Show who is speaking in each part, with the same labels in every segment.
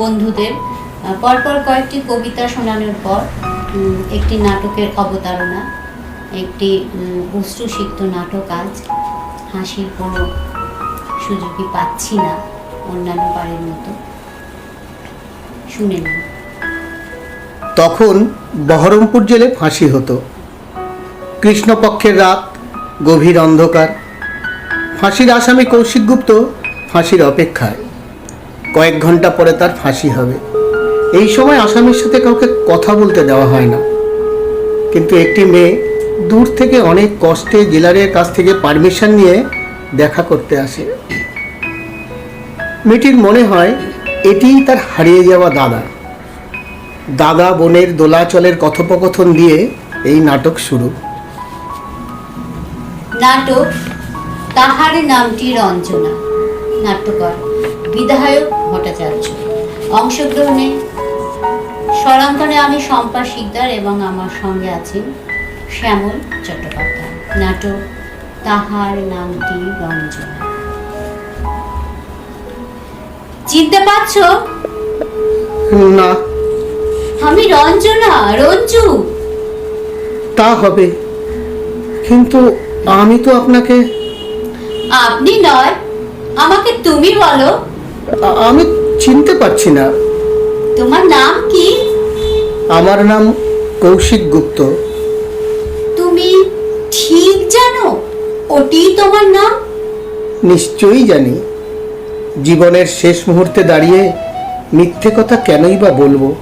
Speaker 1: বন্ধুদের পরপর কয়েকটি কবিতা শোনানোর পর একটি নাটকের অবতারণা, একটি অশ্রুসিক্ত নাটক আজ। হাসির কোনো সুযোগই পাচ্ছি না অন্যান্য বারের মতো। শুনে নিন।
Speaker 2: তখন বহরমপুর জেলে ফাঁসি হতো। কৃষ্ণপক্ষের রাত, গভীর অন্ধকার। ফাঁসির আসামি কৌশিক গুপ্ত ফাঁসির অপেক্ষায়। কয়েক ঘণ্টা পরে তার ফাঁসি হবে। এই সময় আসামির সাথে কাউকে কথা বলতে দেওয়া হয় না। কিন্তু একটি মেয়ে দূর থেকে অনেক কষ্টে জেলারের কাছ থেকে পারমিশন নিয়ে দেখা করতে আসে। মেয়েটির মনে হয় এটিই তার হারিয়ে যাওয়া দাদা। দাদা বোনের দোলাচলের কথোপকথন দিয়ে এই নাটক শুরু।
Speaker 1: নাটক, তাহার নামটি রঞ্জনা। নাট্যকর বিধায়ক ভট্টাচার্য। অংশগ্রহণে স্বরাঙ্কনে আমি শম্পা শিকদার এবং আমার সঙ্গে আছেন শ্যামল চট্টোপাধ্যায়। নাটক তাহার নামটি রঞ্জনা। চিনতে পারছ?
Speaker 2: না।
Speaker 1: আমি রঞ্জনা রঞ্জু।
Speaker 2: তা হবে। কিন্তু আমি তো আপনাকে
Speaker 1: আপনি নয় আমাকে তুমি বলো।
Speaker 2: আমি চিনতে পারছি না।
Speaker 1: তোমার নাম কি?
Speaker 2: আমার নাম কৌশিক গুপ্ত।
Speaker 1: তুমি ঠিক জানো? ওটি তোমার নাম?
Speaker 2: নিশ্চয়ই জানি। জীবনের শেষ মুহূর্তে দাঁড়িয়ে মিথ্যে কথা কেনই বা বলব?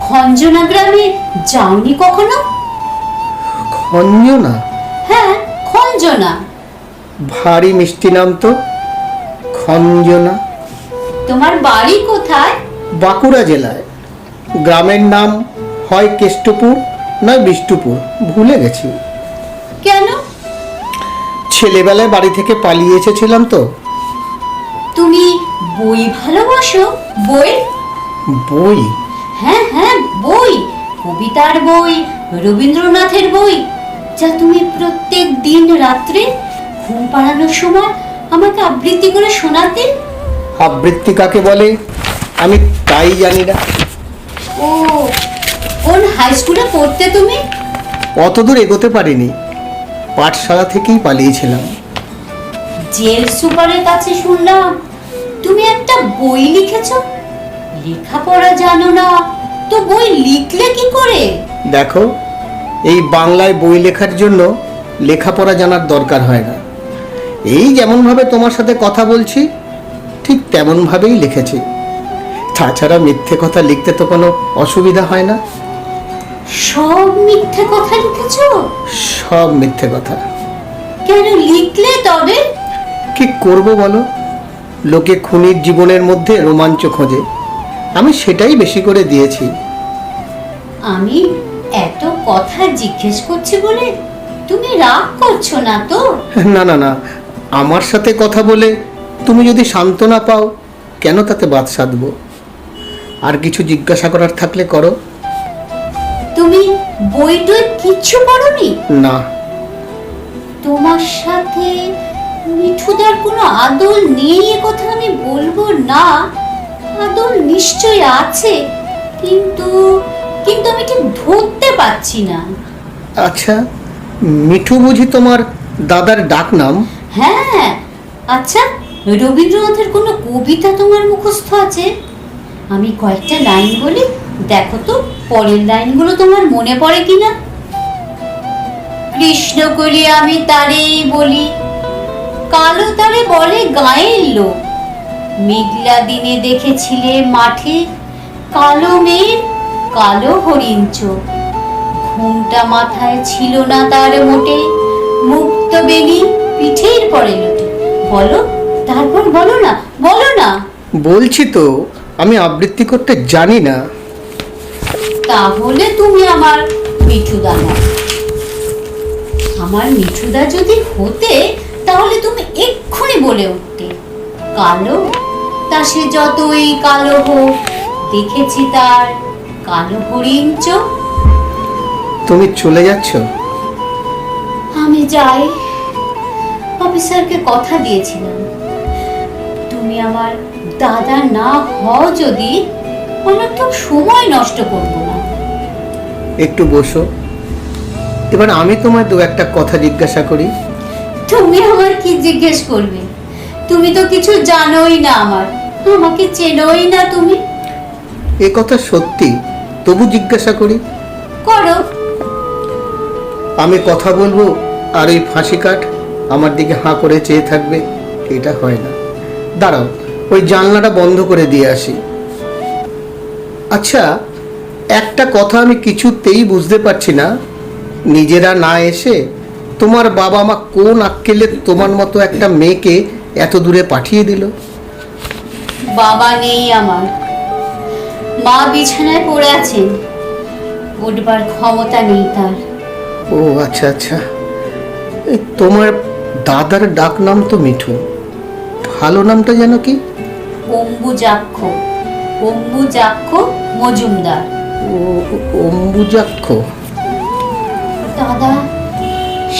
Speaker 1: খঞ্জনা গ্রামে যাওনি কখনো?
Speaker 2: খঞ্জনা?
Speaker 1: হ্যাঁ খঞ্জনা।
Speaker 2: ভারী মিষ্টি নাম তো। খঞ্জনা?
Speaker 1: তোমার বাড়ি কোথায়?
Speaker 2: বাঁকুড়া জেলায়। গ্রামের নাম হয় কেষ্টপুর নয় বিষ্ণুপুর ভুলে গেছি।
Speaker 1: কেন?
Speaker 2: ছেলেবেলায় বাড়ি থেকে পালিয়ে এসেছিলাম তো।
Speaker 1: তুমি বই ভালোবাসো? বই?
Speaker 2: বই?
Speaker 1: হ্যাঁ হ্যাঁ বই। কবিতার বই রবীন্দ্রনাথের বই। যা তুমি প্রত্যেক দিন রাত্রে ঘুম পাড়ানোর সময় আমাকে আবৃত্তি করে শোনাতে
Speaker 2: আবৃত্তি কাকে বলে? আমি তাই জানি না।
Speaker 1: ও কোন হাই স্কুলে পড়তে তুমি?
Speaker 2: অতদূর এগোতে পারিনি। পাঠশালা থেকেই পালিয়েছিলাম।
Speaker 1: জেল সুপারের কাছে শুনলাম তুমি একটা বই লিখেছো। লেখাপড়া জানো না তো বই লিখলে কি করে?
Speaker 2: দেখো এই বাংলায় বই লেখার জন্য লেখাপড়া জানার দরকার হয় না। এই যেমনভাবে তোমার সাথে কথা বলছি ঠিক তেমনভাবেই লিখেছি। তাছাড়া মিথ্যে কথা লিখতে তো কোনো অসুবিধা হয় না।
Speaker 1: সব মিথ্যে কথা লিখেছো?
Speaker 2: সব মিথ্যে কথা।
Speaker 1: কেন লিখলে তবে?
Speaker 2: কি করব বলো? লোকে খুনির জীবনের মধ্যে রোমাঞ্চ খোঁজে। আমি সেটাই বেশি করে দিয়েছি।
Speaker 1: আমি এত কথা জিজ্ঞেস করছি বলে তুমি রাগ করছ না তো?
Speaker 2: না না না। আমার সাথে কথা বলে তুমি যদি সান্ত্বনা পাও কেন তাতে বাদ সাধবো? আর কিছু জিজ্ঞাসা করার থাকলে করো।
Speaker 1: তুমি বই টই কিচ্ছু পড়োনি?
Speaker 2: না।
Speaker 1: তোমার সাথে মিঠুদার কোনো আদল নেই এ কথা আমি বলব না। আদল নিশ্চয় আছে কিন্তু কিন্তু আমি ঠিক ধরতে পারছি না।
Speaker 2: আচ্ছা মিঠু বুঝি তোমার দাদার ডাক নাম
Speaker 1: হ্যাঁ আচ্ছা। রবীন্দ্রনাথের কোনো কবিতা তোমার মুখস্থ আছে? আমি কয়েকটা লাইন বলি, দেখো তো, পরের লাইনগুলো তোমার মনে পড়ে কিনা? কৃষ্ণ করি আমি তারেই বলি, কালো তারে বলে গায়ের লোক। মেঘলা দিনে দেখেছিলে মাঠে, কালো মেঘ, কালো হরিণ চোখ। ঘুমটা মাথায় ছিল না তার মোটে, মুক্ত বেনি পিঠের পরে লোটে। বলো তারপর বলো না বলো না।
Speaker 2: বলছি তো আমি আবৃত্তি করতে জানি না।
Speaker 1: তাহলে তুমি আমার মিঠুদা না আমার মিঠুদা যদি হতে তাহলে তুমি এক্ষুনি বলে উঠতে। কালো তা সে যতই কালো হোক দেখেছি তার কালো হরিণ চোখ।
Speaker 2: তুমি চলে যাচ্ছ?
Speaker 1: আমি যাই। অফিসারকে কথা দিয়েছিলাম। তুমি আমার দাদা না হও যদি অনর্থক সময় নষ্ট করব না।
Speaker 2: একটু বসো। এবার আমি তোমায় দু একটা কথা জিজ্ঞাসা করি।
Speaker 1: তুমি আমার কি জিজ্ঞেস করবে? তুমি তো কিছু জানোই না আমার। আমাকে চেনোই না তুমি।
Speaker 2: এ কথা সত্যি তবু জিজ্ঞাসা করি।
Speaker 1: করো।
Speaker 2: আমি কথা বলব আর ওই ফাঁসি কাঠ আমার দিকে হাঁ করে চেয়ে থাকবে এটা হয় না। দাঁড়াও ওই জানলাটা বন্ধ করে দিয়ে আসি। আচ্ছা একটা কথা আমি কিছুতেই বুঝতে পারছি না। নিজেরা না এসে তোমার বাবা মা কোন আক্কেলে তোমার মতো একটা মেয়েকে এত দূরে পাঠিয়ে দিল?
Speaker 1: বাবা নেই আমার। মা বিছানায় পড়ে আছেন। উঠবার ক্ষমতা নেই তার।
Speaker 2: ও আচ্ছা আচ্ছা। তোমার দাদার ডাক নাম তো মিঠু ভালো নামটা যেন কি?
Speaker 1: অম্বুজাক্ষ। অম্বুজাক্ষ মজুমদার।
Speaker 2: অম্বুজাক্ষ।
Speaker 1: দাদা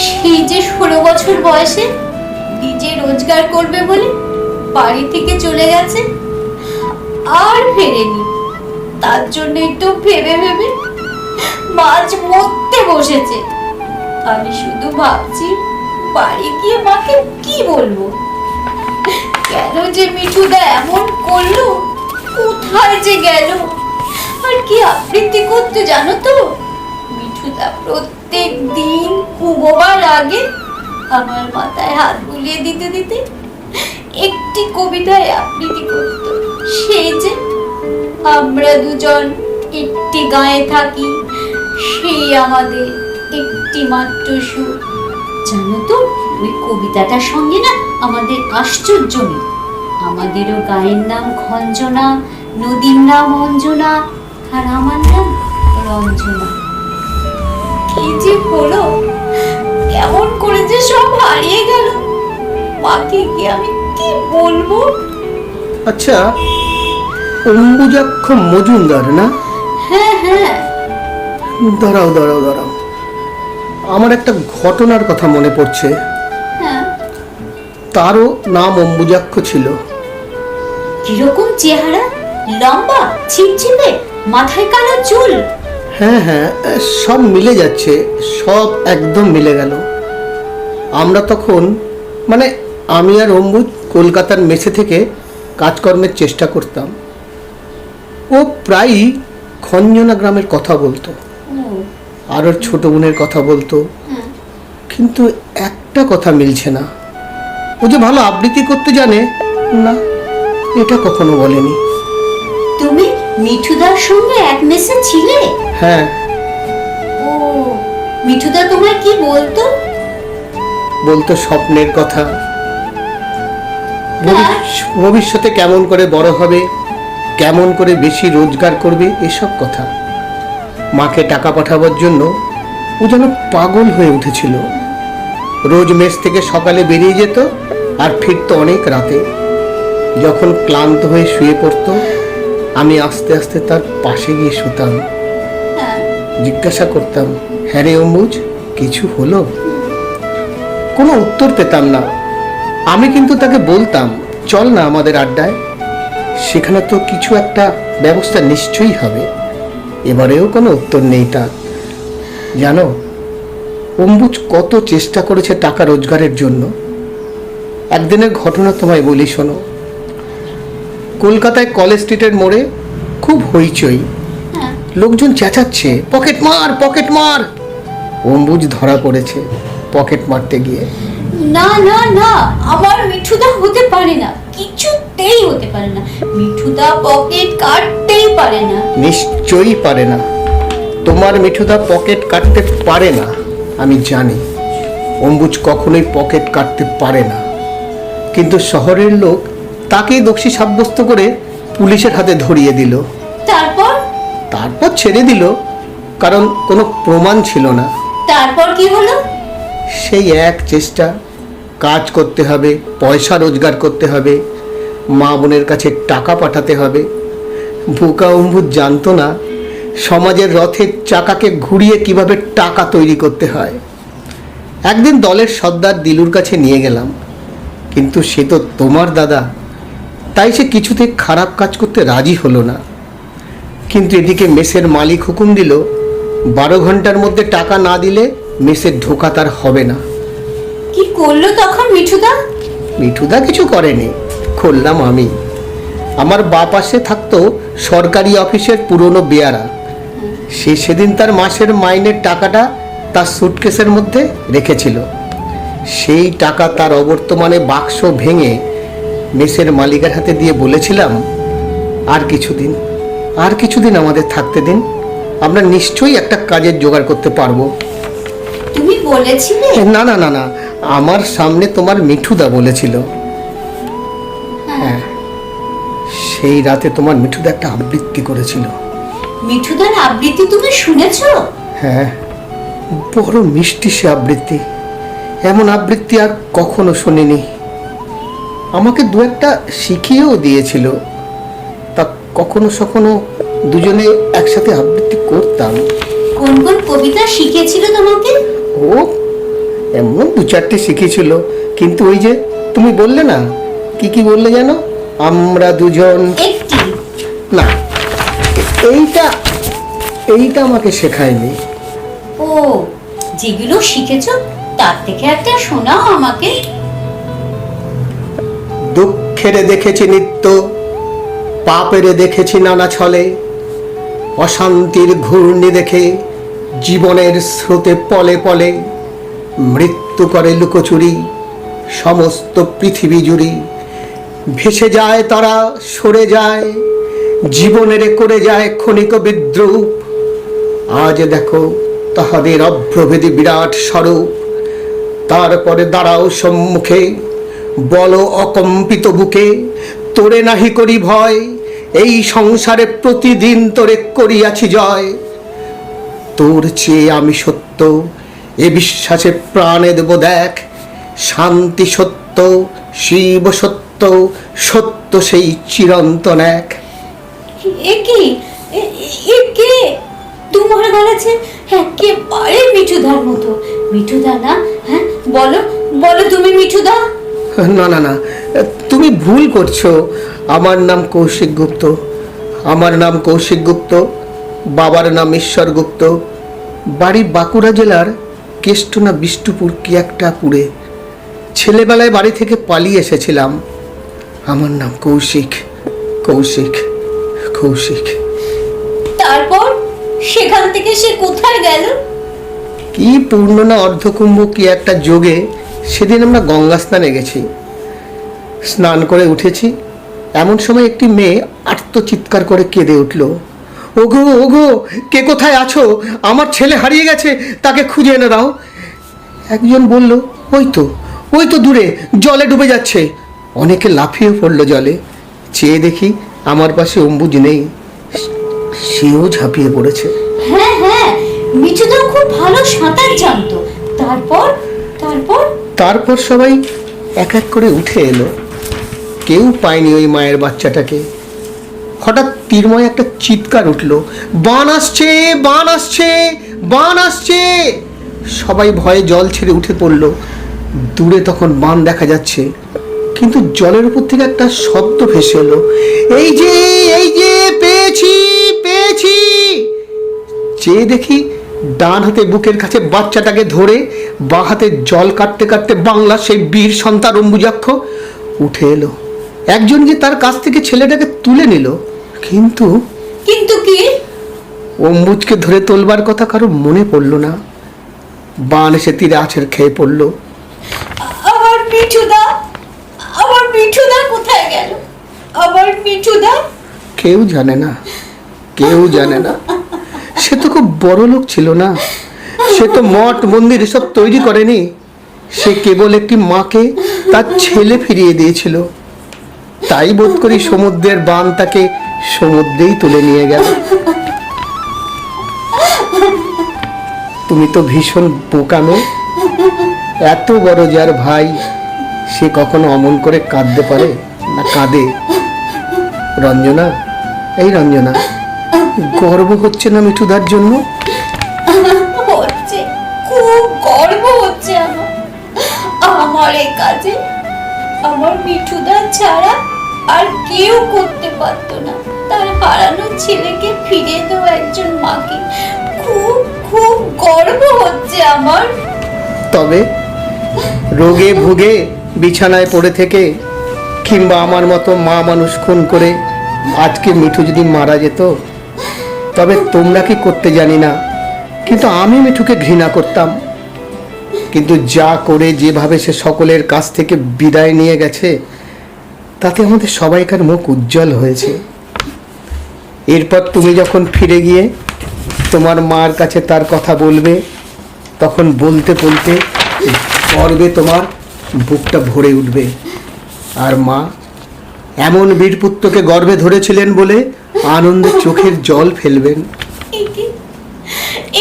Speaker 1: সেই যে ষোলো বছর বয়সে নিজে রোজগার করবে বলে বাড়ি থেকে চলে গেছে আর ফেরেনি। তার জন্যই তো ভেবে ভেবে মাছ মরতে বসেছে। আমি শুধু ভাবছি বাড়ি গিয়ে মাকে কি বলব? কেন যে মিঠুদা এমন করল? কোথায় যে গেল? আর কি আবৃত্তি করতে জানো তো? মিঠুদা প্রত্যেক দিন ঘুমোবার আগে আমার মাথায় হাত বুলিয়ে দিতে দিতে একটি কবিতায় আবৃত্তি করত। সেই যে আমরা দুজন একটি গায়ে থাকি, সেই আমাদের একটি মাত্র সুর। জানো তো ওই কবিতাটার সঙ্গে না আমাদের আশ্চর্য মিল আমাদেরও গায়ের নাম খঞ্জনা নদীর নাম অঞ্জনা আর আমার নাম রঞ্জনা। কি যে হলো? কেমন করে যে সব হারিয়ে গেল? মাকে কি আমি কি বলব?
Speaker 2: আচ্ছা অম্বুজাক্ষ মজুমদার না?
Speaker 1: হ্যাঁ হ্যাঁ।
Speaker 2: দাঁড়াও দাঁড়াও দাঁড়াও। আমার একটা ঘটনার কথা মনে পড়ছে। তারও নাম অম্বুজাক্ষ ছিল।
Speaker 1: কীরকম চেহারা? লম্বা ছিপছিপে মাথায় কালো চুল।
Speaker 2: হ্যাঁ হ্যাঁ সব মিলে যাচ্ছে সব একদম মিলে গেল। আমরা তখন মানে আমি আর অম্বুজ কলকাতার মেসে থেকে কাজকর্মের চেষ্টা করতাম। ও প্রায়ই খঞ্জনা গ্রামের কথা বলতো। আর ওর ছোট বোনের কথা বলতো। কিন্তু একটা কথা মিলছে না। ও যে ভালো আবৃত্তি করতে জানে না এটা কখনো বলেনি।
Speaker 1: তুমি মিঠুদার সঙ্গে এক মেসে ছিলে?
Speaker 2: হ্যাঁ।
Speaker 1: ও মিঠুদা তোমায় কি বলতো?
Speaker 2: বলতো স্বপ্নের কথা। ভবিষ্যতে কেমন করে বড় হবে কেমন করে বেশি রোজগার করবে এসব কথা। মাকে টাকা পাঠাবার জন্য ও যেন পাগল হয়ে উঠেছিল। রোজ মেস থেকে সকালে বেরিয়ে যেত আর ফিরতো অনেক রাতে। যখন ক্লান্ত হয়ে শুয়ে পড়তো আমি আস্তে আস্তে তার পাশে গিয়ে শুতাম।
Speaker 1: হ্যাঁ।
Speaker 2: জিজ্ঞাসা করতাম হ্যাঁ রে অম্বুজ কিছু হলো? কোনো উত্তর পেতাম না। আমি কিন্তু তাকে বলতাম চল না আমাদের আড্ডায় সেখানে তো কিছু একটা ব্যবস্থা নিশ্চয়ই হবে। এবারেও কোনো উত্তর নেই তার। জানো অম্বুজ কত চেষ্টা করেছে টাকা রোজগারের জন্য। একদিনের ঘটনা তোমায় বলি শোনো। কলকাতায় কলেজ স্ট্রিটের মোড়ে খুব হইচই।
Speaker 1: হ্যাঁ।
Speaker 2: লোকজন চেঁচাচ্ছে পকেট মার পকেট মার! অম্বুজ ধরা পড়েছে পকেট মারতে গিয়ে।
Speaker 1: না না না আমার মিঠুদা হতে পারে না। কিছুতেই হতে পারে না। মিঠুদা পকেট কাটতেই পারে না।
Speaker 2: নিশ্চয়ই পারে না। তোমার মিঠুদা পকেট কাটতে পারে না আমি জানি। অম্বুজ কখনোই পকেট কাটতে পারে না। কিন্তু শহরের লোক তাকেই দোষী সাব্যস্ত করে পুলিশের হাতে ধরিয়ে দিল।
Speaker 1: তারপর?
Speaker 2: তারপর ছেড়ে দিল কারণ কোনো প্রমাণ ছিল না।
Speaker 1: তারপর কি হলো?
Speaker 2: সেই এক চেষ্টা কাজ করতে হবে পয়সা রোজগার করতে হবে মা বোনের কাছে টাকা পাঠাতে হবে। বোকা অম্বুজ জানতো না সমাজের রথের চাকাকে ঘুরিয়ে কীভাবে টাকা তৈরি করতে হয়। একদিন দলের সর্দার দিলুর কাছে নিয়ে গেলাম। কিন্তু সে তো তোমার দাদা। তাই সে কিছুতে খারাপ কাজ করতে রাজি হলো না। কিন্তু এদিকে মেসের মালিক হুকুম দিল বারো ঘণ্টার মধ্যে টাকা না দিলে মেসের ঢোকা তার হবে না।
Speaker 1: কি করল তখন মিঠুদা?
Speaker 2: মিঠুদা কিছু করেনি খুললাম আমি। আমার বা পাশে থাকতো সরকারি অফিসের পুরনো বেয়ারা। সে সেদিন তার মাসের মাইনের টাকাটা তার সুটকেসের মধ্যে রেখেছিল। সেই টাকা তার অবর্তমানে বাক্স ভেঙে মেসের মালিকের হাতে দিয়ে বলেছিলাম আর কিছুদিন আর কিছুদিন আমাদের থাকতে দিন। আমরা নিশ্চয়ই একটা কাজের জোগাড় করতে পারব।
Speaker 1: তুমি বলেছিলে?
Speaker 2: না না না না আমার সামনে তোমার মিঠুদা বলেছিল। হ্যাঁ। সেই রাতে তোমার মিঠুদা একটা আবৃত্তি করেছিল।
Speaker 1: মিঠুদার আবৃত্তি তুমি শুনেছো?
Speaker 2: হ্যাঁ বড় মিষ্টি সে আবৃত্তি। এমন আবৃত্তি আর কখনো শুনিনি। আমাকে দু একটা শিখিয়েও দিয়েছিল। তা কখনো সখনো দুজনে একসাথে আবৃত্তি করতাম।
Speaker 1: কোন কোন কবিতা শিখেছিল তোমাকে?
Speaker 2: ও এমন দু চারটে শিখেছিল কিন্তু ওই যে তুমি বললে না কি কি বললে জানো? আমরা দুজন
Speaker 1: একটি।
Speaker 2: না এইটা এইটা আমাকে শেখায়নি।
Speaker 1: ও যেগুলো শিখেছো তার থেকে একটা শোনাও আমাকে।
Speaker 2: দুঃখেরে দেখেছি নিত্য, পাপেরে দেখেছি নানা ছলে। অশান্তির ঘূর্ণি দেখে জীবনের স্রোতে পলে পলে মৃত্যু করে লুকোচুরি, সমস্ত পৃথিবী জুড়ি। ভেসে যায় তারা, সরে যায়, জীবনেরে করে যায় ক্ষণিক বিদ্রুপ। আজ দেখো তাহাদের অভ্রভেদী বিরাট স্বরূপ। তারপরে দাঁড়াও সম্মুখে, বল অকম্পিত বুকে, তোরে নাহি করি ভয়, এই সংসারে প্রতিদিন তোরে করিয়াছি জয়। তোর চেয়ে আমি সত্য, এ বিশ্বাসে প্রাণে দেব দেখ, শান্তি সত্য, শিব সত্য সত্য সেই চিরন্তন এক।
Speaker 1: এ কি? এ- কে? তোমার গলাছে একেবারে মিঠুদার মতো। মিঠুদা না হ্যাঁ বলো বলো তুমি মিঠুদা।
Speaker 2: না না না তুমি ভুল করছ। আমার নাম কৌশিক গুপ্ত। আমার নাম কৌশিক গুপ্ত বাবার নাম ঈশ্বর গুপ্ত। বাড়ি বাঁকুড়া জেলার কেষ্টনা বিষ্ণুপুর কি একটা পুরে ছেলেবেলায় বাড়ি থেকে পালিয়ে এসেছিলাম। আমার নাম কৌশিক কৌশিক কৌশিক।
Speaker 1: তারপর সেখান থেকে সে কোথায় গেল?
Speaker 2: কি পূর্ণ না অর্ধকুম্ভ, কি একটা যোগে, সেদিন আমরা গঙ্গা স্নানে গেছি। স্নান করে উঠেছি। এমন সময় একটি মেয়ে আর্ত চিৎকার করে কেঁদে উঠল। ওগো ওগো, কে কোথায় আছো? আমার ছেলে হারিয়ে গেছে, তাকে খুঁজে এনে দাও। একজন বলল, ওই তো ওই তো দূরে, জলে ডুবে যাচ্ছে। অনেকে লাফিয়ে পড়ল জলে। চেয়ে দেখি আমার পাশে অম্বুজ নেই সেও ঝাঁপিয়ে পড়েছে।
Speaker 1: হ্যাঁ মিঠুদা খুব ভালো সাঁতার জানতো। তারপর তারপর?
Speaker 2: তারপর সবাই এক এক করে উঠে এলো। কেউ পায়নি ওই মায়ের বাচ্চাটাকে। হঠাৎ তীরময় একটা চিৎকার উঠল, বান আসছে বান আসছে বান আসছে! সবাই ভয়ে জল ছেড়ে উঠে পড়ল। দূরে তখন বান দেখা যাচ্ছে, কিন্তু জলের উপর থেকে একটা শব্দ ভেসে এলো, এই যে এই যে, পেয়েছি পেয়েছি! চেয়ে দেখি ডান হাতে বুকের কাছে বাচ্চাটাকে ধরে বাঁ হাতে জল কাটতে কাটতে বাংলা সেই বীর সন্তান অম্বুজাক্ষ উঠে এলো। একজন যে তার কাছ থেকে ছেলেটাকে তুলে নিল কিন্তু
Speaker 1: কিন্তু কি?
Speaker 2: অম্বুজকে ধরে তোলবার কথা কারও মনে পড়ল না। বান এসে তীরে আছড় খেয়ে পড়ল।
Speaker 1: আমার মিঠুদা আমার মিঠুদা কোথায় গেল? আমার মিঠুদা
Speaker 2: কেউ জানে না কেউ জানে না। সে তো খুব বড় লোক ছিল না। সে তো মঠ, মন্দির এসব তৈরি করেনি। সে কেবল একটি মাকে তার ছেলে ফিরিয়ে দিয়েছিল। তাই বোধ করি সমুদ্রের বান তাকে সমুদ্রেই তুলে নিয়ে গেল। তুমি তো ভীষণ বোকানো এত বড় যার ভাই, সে কখনো অমন করে কাঁদতে পারে না কাঁদে? রঞ্জনা, এই রঞ্জনা। গর্ব হচ্ছে না মিঠুদার জন্য?
Speaker 1: হচ্ছে খুব গর্ব হচ্ছে আমার। আমার এই কাজে আমার মিঠুদা ছাড়া আর কেউ করতে পারতো না। তার হারানো ছেলেকে ফিরে দেওয়া একজন মাকে। খুব খুব গর্ব হচ্ছে আমার।
Speaker 2: তবে রোগে ভুগে বিছানায় পড়ে থেকে কিংবা আমার মতো মা মানুষ খুন করে আজকে মিঠু যদি মারা যেত তবে তোমরা কি করতে জানি না। কিন্তু আমি মিঠুকে ঘৃণা করতাম। কিন্তু যা করে যেভাবে সে সকলের কাছ থেকে বিদায় নিয়ে গেছে, তাতে আমাদের সবাইকার মুখ উজ্জ্বল হয়েছে। এরপর তুমি যখন ফিরে গিয়ে তোমার মার কাছে তার কথা বলবে, তখন বলতে বলতে গর্বে তোমার বুকটা ভরে উঠবে। আর মা, এমন বীরপুত্রকে গর্বে ধরেছিলেন বলে আনন্দে চোখের জল ফেলবেন।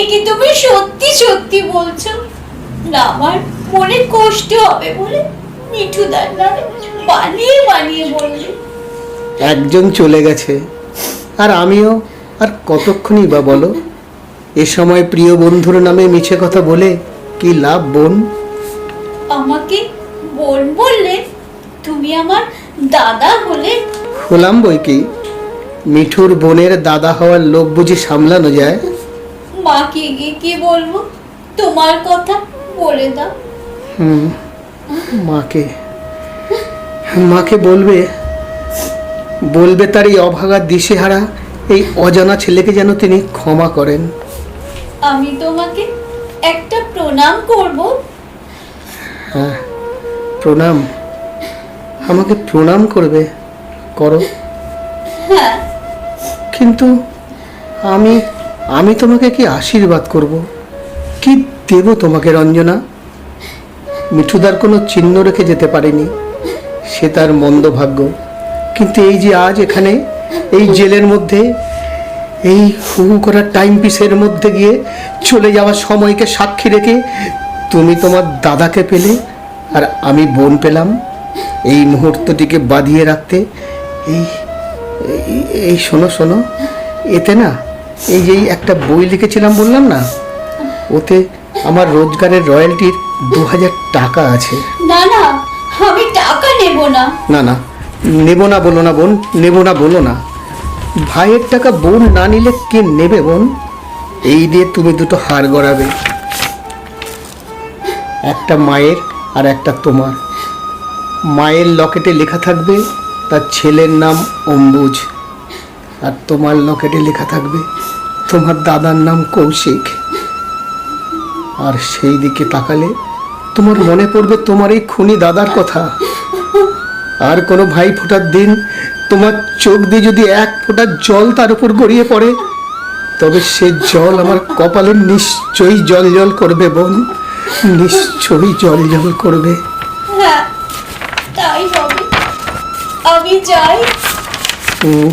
Speaker 1: একে তুমি সত্যি সত্যি বলছো? না আমার মনে কষ্ট হবে বলে মিঠু বানিয়ে বানিয়ে বললে।
Speaker 2: একজন চলে গেছে। আর আমিও আর কতক্ষণই বা বলো? এ সময় প্রিয় বন্ধুর নামে মিছে কথা বলে কি লাভ বোন?
Speaker 1: আমাকে বোন বললে তুমি আমার দাদা হলে
Speaker 2: হলাম বই কি? মিঠুর বোনের দাদা হওয়ার লোক বুঝি সামলানো যায়?
Speaker 1: মাকে গিয়ে কি বলব? তোমার কথা বলে দাও।
Speaker 2: হুম মাকে। মাকে বলবে বলবে তার এই অভাগা দিশেহারা এই অজানা ছেলেকে যেন তিনি ক্ষমা করেন।
Speaker 1: আমি তোমাকে একটা প্রণাম করব।
Speaker 2: হ্যাঁ প্রণাম। আমাকে প্রণাম করবে করো।
Speaker 1: হ্যাঁ।
Speaker 2: কিন্তু আমি আমি তোমাকে কি আশীর্বাদ করব? কি দেব তোমাকে, রঞ্জনা? মিঠুদার কোনো চিহ্ন রেখে যেতে পারেনি। সে তার মন্দ ভাগ্য। কিন্তু এই যে আজ এখানে, এই জেলের মধ্যে, এই হু হু করার টাইম পিসের মধ্যে গিয়ে চলে যাওয়ার সময়কে সাক্ষী রেখে তুমি তোমার দাদাকে পেলে আর আমি বোন পেলাম, এই মুহূর্তটিকে বাঁধিয়ে রাখতে, এই এই- শোনো শোনো। এতে না এই যে একটা বই লিখেছিলাম বললাম না ওতে আমার রোজগারের রয়্যালটির দু হাজার টাকা আছে।
Speaker 1: না না আমি টাকা নেব না।
Speaker 2: না না নেব না বলো না বোন নেব না বলো না। ভাইয়ের টাকা বোন না নিলে কে নেবে বোন? এই দিয়ে তুমি দুটো হার গড়াবে। একটা মায়ের আর একটা তোমার। মায়ের লকেটে লেখা থাকবে তার ছেলের নাম অম্বুজ। আর তোমার লকেটে লেখা থাকবে, তোমার দাদার নাম কৌশিক। আর সেই দিকে তাকালে তোমার মনে পড়বে তোমার এই খুনি দাদার কথা। আর কোনো ভাই ফোটার দিন তোমার চোখ দিয়ে যদি এক ফোঁটা জল তার উপর গড়িয়ে পড়ে, তবে সে জল আমার কপালে নিশ্চয়ই জল জল করবে বোন, নিশ্চয়ই জল জল করবে
Speaker 1: হ্যাঁ তাই হবে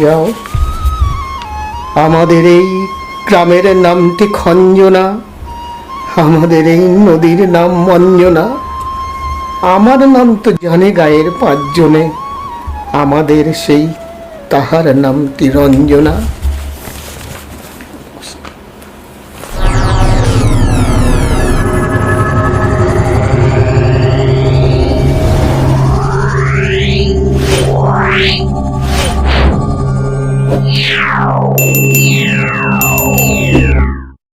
Speaker 2: যাও। আমাদের এই গ্রামের নামটি খঞ্জনা। আমাদের এই নদীর নাম মঞ্জনা আমার নাম তো জানে গায়ের পাঁচজনে। আমাদের সেই তাহার নামটি রঞ্জনা।